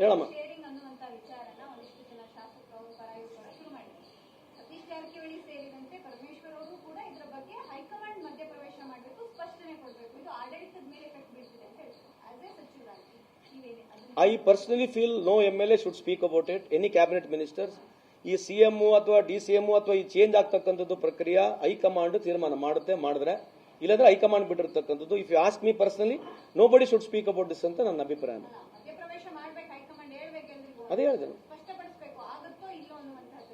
ಹೇಳಮ್ಮ. I personally feel no M L A should speak about it any cabinet ministers ಈ C M ಅಥವಾ D C M ಅಥವಾ ಈ change ಆಗ್ತಕ್ಕಂಥದ್ದು ಪ್ರಕ್ರಿಯೆ ಹೈಕಮಾಂಡ್ ತೀರ್ಮಾನ ಮಾಡುತ್ತೆ ಮಾಡಿದ್ರೆ ಇಲ್ಲಾಂದ್ರೆ high command ಬಿಟ್ಟಿರ್ತಕ್ಕಂಥದ್ದು. If you ask me personally nobody should speak about this ಅಂತ ನನ್ನ ಅಭಿಪ್ರಾಯ ಮಧ್ಯಪ್ರವೇಶ ಮಾಡ್ಬೇಕು ಹೈಕಮಾಂಡ್ ಹೇಳ್ಬೇಕು ಎಲ್ರಿಗೂ ಅದೇ ಹೇಳಿದೆ ಅನ್ನುವಂಥದ್ದು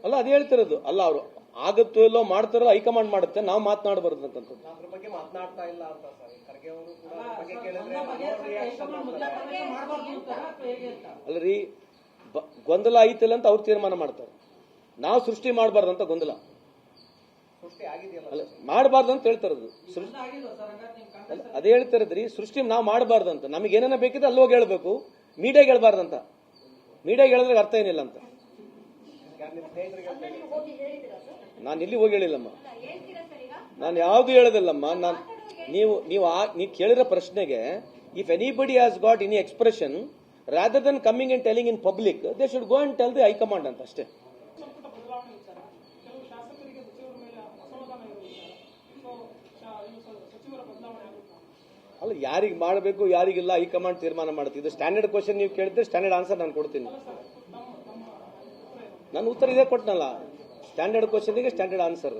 ಅಲ್ಲ ಅದೇ ಹೇಳ್ತಿರೋದು. ಅಲ್ಲ ಅವರು ಆಗತ್ತೋ ಇಲ್ಲೋ ಮಾಡ್ತಾರಲ್ಲ ಹೈಕಮಾಂಡ್ ಮಾಡುತ್ತೆ ನಾವು ಮಾತನಾಡಬಾರ್ದು ಅಂತಕ್ಕಂಥದ್ದು ಅದ್ರ ಬಗ್ಗೆ ಮಾತನಾಡ್ತಾ ಇಲ್ಲ ಅಂತ ಸರ್. ಖರ್ಗೆ ಅವರು ಕೂಡ ಬಗ್ಗೆ ಕೇಳಿದ್ರೆ ರಿಯಾಕ್ಷನ್ ಅಲ್ರಿ ಗೊಂದಲ ಐತಿಲ್ಲ ಅಂತ ಅವ್ರು ತೀರ್ಮಾನ ಮಾಡ್ತಾರೆ. ನಾವು ಸೃಷ್ಟಿ ಮಾಡಬಾರ್ದು ಅಂತ ಗೊಂದಲ. ಸೃಷ್ಟಿ ಆಗಿದೆಯಲ್ಲ ಅಲ್ಲ ಮಾಡಬಾರ್ದು ಅಂತ ಹೇಳ್ತಾರದು. ಸೃಷ್ಟಿ ಅಲ್ಲ, ಅದೇ ಹೇಳ್ತಿರದ್ರಿ ಸೃಷ್ಟಿ ನಾವು ಮಾಡಬಾರ್ದು ಅಂತ. ನಮಗೆ ಏನೇನ ಬೇಕಿದ್ರೆ ಅಲ್ಲೋಗಿ ಹೋಗಿ ಹೇಳ್ಬೇಕು. ಮೀಡಿಯಾಗೆ ಹೇಳ್ಬಾರ್ದಂತ ಮೀಡಿಯಾಗೆ ಹೇಳಿದ್ರೆ ಅರ್ಥ ಏನಿಲ್ಲ ಅಂತ. ನಾನು ಇಲ್ಲಿ ಹೋಗಿ ಹೇಳಿಲ್ಲಮ್ಮ. ನಾನು ಯಾವ್ದು ಹೇಳೋದಿಲ್ಲಮ್ಮ. ನಾನು ನೀವು ನೀವು ನೀವು ಕೇಳಿರೋ ಪ್ರಶ್ನೆಗೆ if anybody has got any expression rather than coming and telling in public they should go and tell the high command ಅಂತ ಅಷ್ಟೇ. ಅಲ್ಲ, ಯಾರಿಗೆ ಮಾಡಬೇಕು ಯಾರಿಗಿಲ್ಲ ಕಮಾಂಡ್ ತೀರ್ಮಾನ ಮಾಡುತ್ತೆ. ಇದು ಸ್ಟ್ಯಾಂಡರ್ಡ್ ಕ್ವಶನ್ ನೀವು ಕೇಳಿದ್ರೆ ಸ್ಟ್ಯಾಂಡರ್ಡ್ ಆನ್ಸರ್ ನಾನು ಕೊಡ್ತೀನಿ. ನನ್ನ ಉತ್ತರ ಇದೇ ಕೊಟ್ಟನಲ್ಲ ಸ್ಟ್ಯಾಂಡರ್ಡ್ ಕ್ವಶನ್ಗೆ ಸ್ಟ್ಯಾಂಡರ್ಡ್ ಆನ್ಸರ್